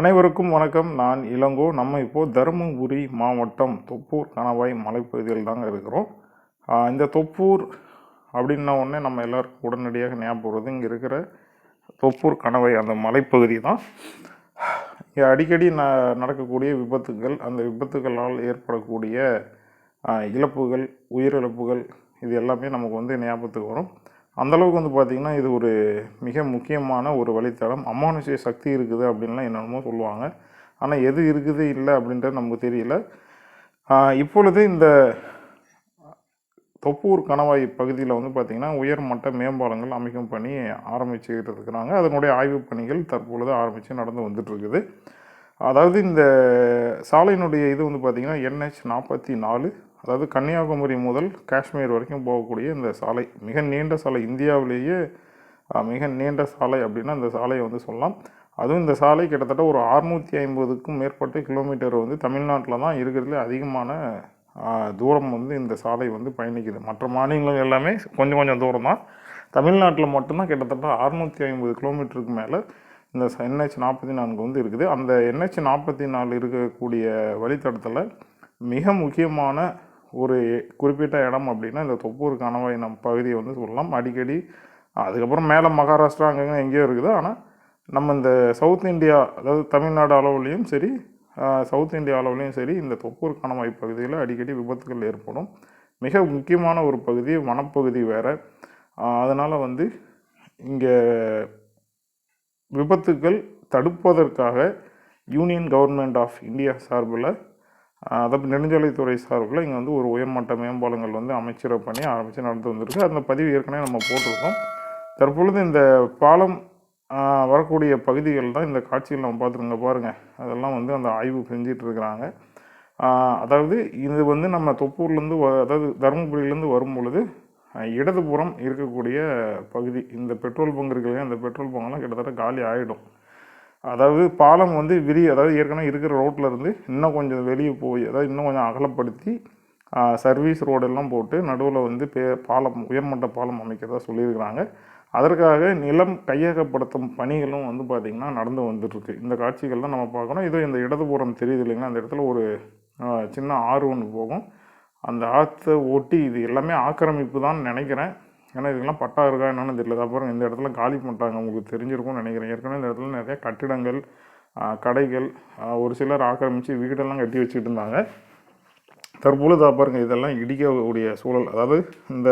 அனைவருக்கும் வணக்கம். நான் இளங்கோ. நம்ம இப்போது தருமபுரி மாவட்டம் தொப்பூர் கணவாய் மலைப்பகுதியில் தாங்க இருக்கிறோம். இந்த தொப்பூர் அப்படின்ன உடனே நம்ம எல்லாருக்கும் உடனடியாக ஞாபகம் வருது. இங்கே இருக்கிற தொப்பூர் கணவாய் அந்த மலைப்பகுதி தான். இங்கே அடிக்கடி ந நடக்கக்கூடிய விபத்துகள் அந்த விபத்துகளால் ஏற்படக்கூடிய இழப்புகள் உயிரிழப்புகள் இது எல்லாமே நமக்கு வந்து ஞாபகத்துக்கு வரும். அந்தளவுக்கு வந்து பார்த்திங்கன்னா இது ஒரு மிக முக்கியமான ஒரு வழித்தடம். அமானுஷ்ய சக்தி இருக்குது அப்படின்லாம் என்னென்னமோ சொல்லுவாங்க. ஆனால் எது இருக்குது இல்லை அப்படின்றது நமக்கு தெரியல. இப்பொழுது இந்த தொப்பூர் கணவாய் பகுதியில் வந்து பார்த்திங்கன்னா உயர்மட்ட மேம்பாலங்கள் அமைக்கும் பணி ஆரம்பிச்சுக்கிட்டு இருக்கிறாங்க அதனுடைய ஆய்வுப் பணிகள் தற்பொழுது ஆரம்பித்து நடந்து வந்துட்டுருக்குது. அதாவது இந்த சாலையினுடைய இது வந்து பார்த்திங்கன்னா என்ஹெச் நாற்பத்தி நாலு. அதாவது கன்னியாகுமரி முதல் காஷ்மீர் வரைக்கும் போகக்கூடிய இந்த சாலை மிக நீண்ட சாலை இந்தியாவிலேயே மிக நீண்ட சாலை அப்படின்னா இந்த சாலையை வந்து சொல்லலாம். அதுவும் இந்த சாலை கிட்டத்தட்ட ஒரு அறுநூற்றி ஐம்பதுக்கும் மேற்பட்ட கிலோமீட்டர் வந்து தமிழ்நாட்டில் தான் இருக்கிறதுல அதிகமான தூரம் வந்து இந்த சாலை வந்து பயணிக்குது. மற்ற மாநிலங்கள் எல்லாமே கொஞ்சம் கொஞ்சம் தூரம் தான். தமிழ்நாட்டில் மட்டும்தான் கிட்டத்தட்ட அறுநூற்றி ஐம்பது கிலோமீட்டருக்கு மேலே இந்த என்ஹெச் நாற்பத்தி நான்கு வந்து இருக்குது. அந்த என்ஹெச் நாற்பத்தி நாலு இருக்கக்கூடிய வழித்தடத்தில் மிக முக்கியமான ஒரு குறிப்பிட்ட இடம் அப்படின்னா இந்த தொப்பூர் கணவாய் நம் பகுதியை வந்து சொல்லலாம். அடிக்கடி அதுக்கப்புறம் மேலே மகாராஷ்டிரா அங்கங்கே எங்கேயோ இருக்குது. ஆனால் நம்ம இந்த சவுத் இந்தியா அதாவது தமிழ்நாடு அளவுலேயும் சரி சவுத் இந்தியா அளவுலேயும் சரி இந்த தொப்பூர் கணவாய் பகுதியில் அடிக்கடி விபத்துகள் ஏற்படும். மிக முக்கியமான ஒரு பகுதி வனப்பகுதி வேறு. அதனால் வந்து இங்கே விபத்துக்கள் தடுப்பதற்காக யூனியன் கவர்மெண்ட் ஆஃப் இந்தியா சார்பில் அதாவது நெடுஞ்சாலைத்துறை சார்பில் இங்கே வந்து ஒரு உயர்மட்ட மேம்பாலங்கள் வந்து அமைச்சரை பண்ணி ஆரம்பித்து நடந்து வந்திருக்கு. அந்த பதிவு ஏற்கனவே நம்ம போட்டிருக்கோம். தற்பொழுது இந்த பாலம் வரக்கூடிய பகுதிகள் தான் இந்த காட்சிகள் நம்ம பார்த்துருங்க பாருங்கள் அதெல்லாம் வந்து அந்த ஆய்வு செஞ்சிட்டு இருக்கிறாங்க. அதாவது இது வந்து நம்ம தொப்பூர்லேருந்து வ அதாவது தருமபுரியிலேருந்து வரும் பொழுது இடதுபுறம் இருக்கக்கூடிய பகுதி இந்த பெட்ரோல் பங்கு இருக்கு அந்த பெட்ரோல் பங்கெல்லாம் கிட்டத்தட்ட காலி ஆகிடும் அதாவது பாலம் வந்து விரி அதாவது ஏற்கனவே இருக்கிற ரோட்டில் இருந்து இன்னும் கொஞ்சம் வெளியே போய் அதாவது இன்னும் கொஞ்சம் அகலப்படுத்தி சர்வீஸ் ரோடெல்லாம் போட்டு நடுவில் வந்து பே பாலம் உயர்மட்ட பாலம் அமைக்கிறதா சொல்லியிருக்கிறாங்க. அதற்காக நிலம் கையகப்படுத்தும் பணிகளும் வந்து பார்த்திங்கன்னா நடந்து வந்துட்டுருக்கு. இந்த காட்சிகள் தான் நம்ம பார்க்கணும். இது இந்த இடதுபுறம் தெரியுது இல்லைங்களா? அந்த இடத்துல ஒரு சின்ன ஆறு ஒன்று போகும். அந்த ஆற்றை ஒட்டி இது எல்லாமே ஆக்கிரமிப்பு தான் நினைக்கிறேன். ஏன்னா இதெல்லாம் பட்டா இருக்கா என்னன்னு தெரியல. அப்புறம் இந்த இடத்துல காலி பண்ணிட்டாங்க. உங்களுக்கு தெரிஞ்சிருக்கும்னு நினைக்கிறேன். ஏற்கனவே இந்த இடத்துல நிறைய கட்டிடங்கள் கடைகள் ஒரு சிலர் ஆக்கிரமித்து வீடெல்லாம் கட்டி வச்சுட்டு இருந்தாங்க. தற்பொழுது பாருங்கள் இதெல்லாம் இடிக்கக்கூடிய சூழல். அதாவது இந்த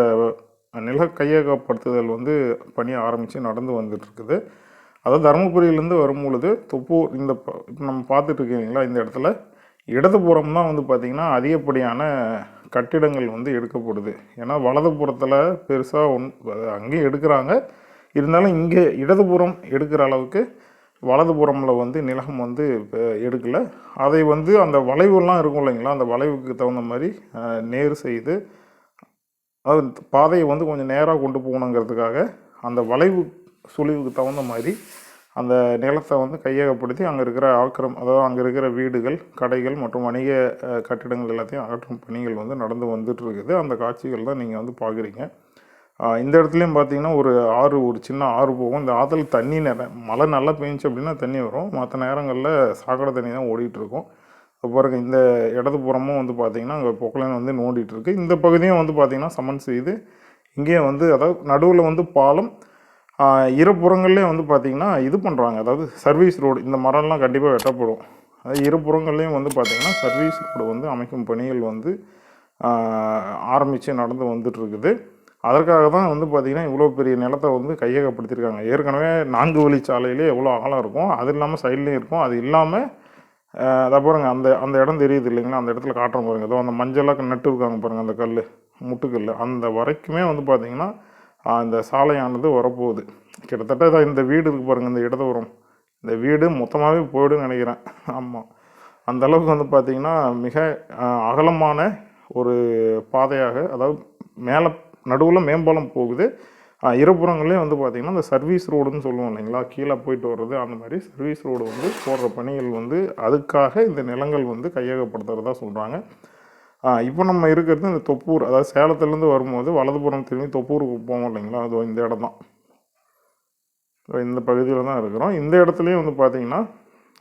நில கையகப்படுத்துதல் வந்து பணி ஆரம்பித்து நடந்து வந்துட்டுருக்குது. அதாவது தருமபுரியிலேருந்து வரும்பொழுது தொப்பூர் இந்த ப- நம்ம பார்த்துட்டு இருக்கீங்களா இந்த இடத்துல இடதுபுறம் தான் வந்து பார்த்திங்கன்னா அதிகப்படியான கட்டிடங்கள் வந்து எடுக்கப்படுது. ஏன்னா வலதுபுறத்தில் பெருசாக ஒன் அங்கேயும் எடுக்கிறாங்க. இருந்தாலும் இங்கே இடதுபுறம் எடுக்கிற அளவுக்கு வலதுபுறமில் வந்து நிலகம் வந்து எடுக்கலை. அதை வந்து அந்த வளைவுலாம் இருக்கும் இல்லைங்களா? அந்த வளைவுக்கு தகுந்த மாதிரி நேர் செய்து அது பாதையை வந்து கொஞ்சம் நேராக கொண்டு போகணுங்கிறதுக்காக அந்த வளைவு சுழிவுக்கு தகுந்த மாதிரி அந்த நிலத்தை வந்து கையகப்படுத்தி அங்கே இருக்கிற ஆக்கிரம் அதாவது அங்கே இருக்கிற வீடுகள் கடைகள் மற்றும் வணிக கட்டிடங்கள் எல்லாத்தையும் அகற்றும் பணிகள் வந்து நடந்து வந்துட்டுருக்குது. அந்த காட்சிகள் தான் நீங்கள் வந்து பார்க்குறீங்க. இந்த இடத்துலையும் பார்த்தீங்கன்னா ஒரு ஆறு ஒரு சின்ன ஆறு போகும். இந்த ஆற்றுல தண்ணி நேரம் மழை நல்லா பெஞ்சிச்சு அப்படின்னா தண்ணி வரும். மற்ற நேரங்களில் சாக்கடை தண்ணி தான் ஓடிட்டுருக்கும். இருக்கும் இந்த இடது புறமும் வந்து பார்த்திங்கன்னா அங்கே பொக்கலைன் வந்து நோண்டிகிட்ருக்கு இந்த பகுதியும் வந்து பார்த்திங்கன்னா சமன் செய்து இங்கேயும் வந்து அதாவது நடுவில் வந்து பாலம் இருபுறங்கள்லேயும் வந்து பார்த்திங்கன்னா இது பண்ணுறாங்க அதாவது சர்வீஸ் ரோடு இந்த மரம்லாம் கண்டிப்பாக வெட்டப்படும். அதாவது இருபுறங்கள்லேயும் வந்து பார்த்திங்கன்னா சர்வீஸ் ரோடு வந்து அமைக்கும் பணிகள் வந்து ஆரம்பித்து நடந்து வந்துட்டுருக்குது. அதற்காக தான் வந்து பார்த்திங்கன்னா இவ்வளோ பெரிய நிலத்தை வந்து கையகப்படுத்தியிருக்காங்க. ஏற்கனவே நான்கு வழிச்சாலையிலே எவ்வளோ அகலம் இருக்கும் அது இல்லாமல் சைட்லேயும் இருக்கும். அது இல்லாமல் அதை பாருங்கள் அந்த அந்த இடம் தெரியுது இல்லைங்களா? அந்த இடத்துல காட்டுறோம் பாருங்கள் ஏதோ அந்த மஞ்சளாக நட்டு இருக்காங்க பாருங்கள் அந்த கல் முட்டுக்கல் அந்த வரைக்குமே வந்து பார்த்திங்கன்னா அந்த சாலையானது வரப்போகுது. கிட்டத்தட்ட இந்த வீடு இருக்கு பாருங்கள் இந்த இடதுபுறம். இந்த வீடு மொத்தமாகவே போயிடுன்னு நினைக்கிறேன். ஆமாம் அந்த அளவுக்கு வந்து பார்த்திங்கன்னா மிக அகலமான ஒரு பாதையாக அதாவது மேலே நடுவில் மேம்பாலம் போகுது. இருபுறங்களே வந்து பார்த்திங்கன்னா இந்த சர்வீஸ் ரோடுன்னு சொல்லுவோம் இல்லைங்களா? கீழே போயிட்டு வர்றது அந்த மாதிரி சர்வீஸ் ரோடு வந்து போடுற பணிகள் வந்து அதுக்காக இந்த நிலங்கள் வந்து கையகப்படுத்துகிறதா சொல்கிறாங்க இப்போ நம்ம இருக்கிறது இந்த தொப்பூர். அதாவது சேலத்துலேருந்து வரும்போது வலதுபுறம் திரும்பி தொப்பூருக்கு போவோம் இல்லைங்களா? அதோ இந்த இடம் தான். இந்த பகுதியில் தான் இருக்கிறோம். இந்த இடத்துலையும் வந்து பார்த்திங்கன்னா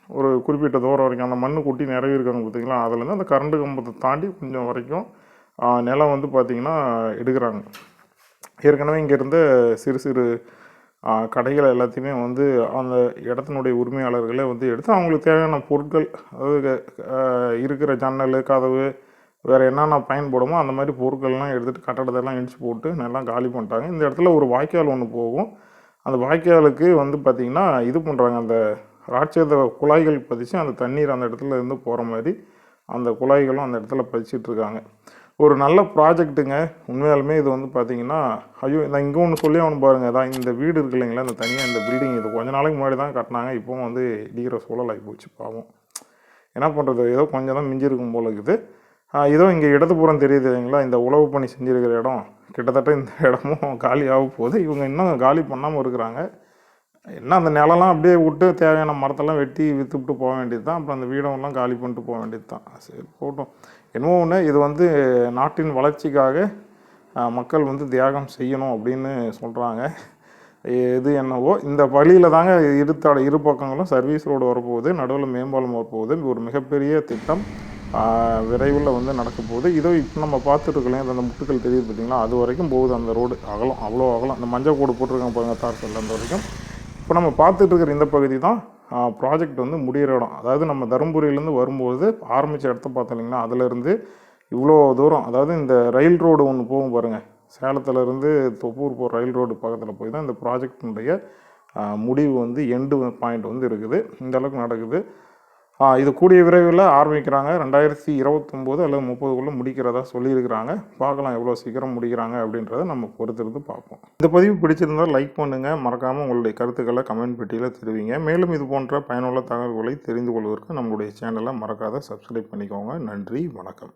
ஒரு குறிப்பிட்ட தூரம் வரைக்கும் அந்த மண்ணு கொட்டி நிறைய இருக்காங்க பார்த்தீங்களா அதுலேருந்து அந்த கரண்ட் கம்பத்தை தாண்டி கொஞ்சம் வரைக்கும் நிலம் வந்து பார்த்திங்கன்னா எடுக்கிறாங்க. ஏற்கனவே இங்கே இருந்த சிறு சிறு கடைகளை கடைகள் எல்லாத்தையுமே வந்து அந்த இடத்தினுடைய உரிமையாளர்களே வந்து எடுத்து அவங்களுக்கு தேவையான பொருட்கள் அதாவது இருக்கிற ஜன்னல் கதவு வேறு என்னென்ன பயன்படுமோ அந்த மாதிரி பொருட்கள்லாம் எடுத்துகிட்டு கட்டடத்தெல்லாம் இடிச்சு போட்டு நல்லா காலி பண்ணிட்டாங்க. இந்த இடத்துல ஒரு வாய்க்கால் ஒன்று போகும். அந்த வாய்க்காலுக்கு வந்து பார்த்திங்கன்னா இது பண்ணுறாங்க அந்த ராட்சத குழாய்கள் பதிச்சு அந்த தண்ணீர் அந்த இடத்துல இருந்து போகிற மாதிரி அந்த குழாய்களும் அந்த இடத்துல பதிச்சிட்ருக்காங்க ஒரு நல்ல ப்ராஜெக்ட்டுங்க. உண்மையாலுமே இது வந்து பார்த்தீங்கன்னா ஐயோ இந்த இங்கே ஒன்று சொல்லி அவனு பாருங்கள் தான் இந்த வீடு இருக்கு இல்லைங்களா? இந்த தனியாக இந்த பில்டிங் இது. கொஞ்ச நாளைக்கு முன்னாடி தான் கட்டினாங்க. இப்போவும் வந்து இடிக்கிற சூழல் ஆகி போச்சு பாவம். என்ன பண்ணுறது ஏதோ கொஞ்சம் தான் மிஞ்சிருக்கும் போல இருக்குது. இதோ இங்கே இடதுபுறம் தெரியுது இல்லைங்களா? இந்த உழவு பணி செஞ்சிருக்கிற இடம். கிட்டத்தட்ட இந்த இடமும் காலி ஆக போகுது. இவங்க இன்னும் காலி பண்ணாமல் இருக்கிறாங்க. என்ன அந்த நிலம்லாம் அப்படியே விட்டு தேவையான மரத்தெல்லாம் வெட்டி விற்றுவிட்டு போக வேண்டியது தான் அப்புறம் அந்த வீடெல்லாம் காலி பண்ணிட்டு போக வேண்டியது தான் சரி போட்டோம். என்னவோ ஒன்று இது வந்து நாட்டின் வளர்ச்சிக்காக மக்கள் வந்து தியாகம் செய்யணும் அப்படின்னு சொல்கிறாங்க இது என்னவோ இந்த வழியில் தாங்க இருத்தாட இரு பக்கங்களும் சர்வீஸ் ரோடு வரப்போகுது. நடுவில் மேம்பாலம் வரப்போகுது. ஒரு மிகப்பெரிய திட்டம். விரைவில் வந்து நடக்க போகுது. இதோ இப்போ நம்ம பார்த்துட்டு அந்த முட்டுக்கள் தெரியுது பார்த்திங்களா? அது வரைக்கும் போகுது அந்த ரோடு. அகலம் அவ்வளோ அகலம். அந்த மஞ்சள் கோடு போட்டிருக்காங்க பாருங்கள் தார் அந்த வரைக்கும். இப்போ நம்ம பார்த்துட்டு இருக்கிற இந்த பகுதி தான் ப்ராஜெக்ட் வந்து முடிகிற இடம். அதாவது நம்ம தருமபுரியிலேருந்து வரும்போது ஆரம்பித்த இடத்த பார்த்தோம் இல்லைங்களா? அதுலேருந்து இவ்வளோ தூரம் அதாவது இந்த ரயில் ரோடு ஒன்று போகும் பாருங்கள் சேலத்துலேருந்து தொப்பூர் போகிற ரயில் ரோடு பக்கத்தில் போய் தான் இந்த ப்ராஜெக்டினுடைய முடிவு வந்து எண்டு பாயிண்ட் வந்து இருக்குது. இந்த அளவுக்கு நடக்குது. இது கூடிய விரைவில் ஆரம்பிக்கிறாங்க. ரெண்டாயிரத்தி இருபத்தொம்போது அல்லது முப்பதுக்குள்ளே முடிக்கிறதா சொல்லியிருக்கிறாங்க. பார்க்கலாம் எவ்வளோ சீக்கிரம் முடிக்கிறாங்க அப்படின்றத நம்ம பொறுத்திருந்து பார்ப்போம். இந்த பதிவு பிடிச்சிருந்தால் லைக் பண்ணுங்கள் மறக்காமல் உங்களுடைய கருத்துக்களை கமெண்ட் பெட்டியில் தெரிவிங்க. மேலும் இது போன்ற பயனுள்ள தகவல்களை தெரிந்து கொள்வதற்கு நம்மளுடைய சேனலை மறக்காத சப்ஸ்கிரைப் பண்ணிக்கோங்க. நன்றி வணக்கம்.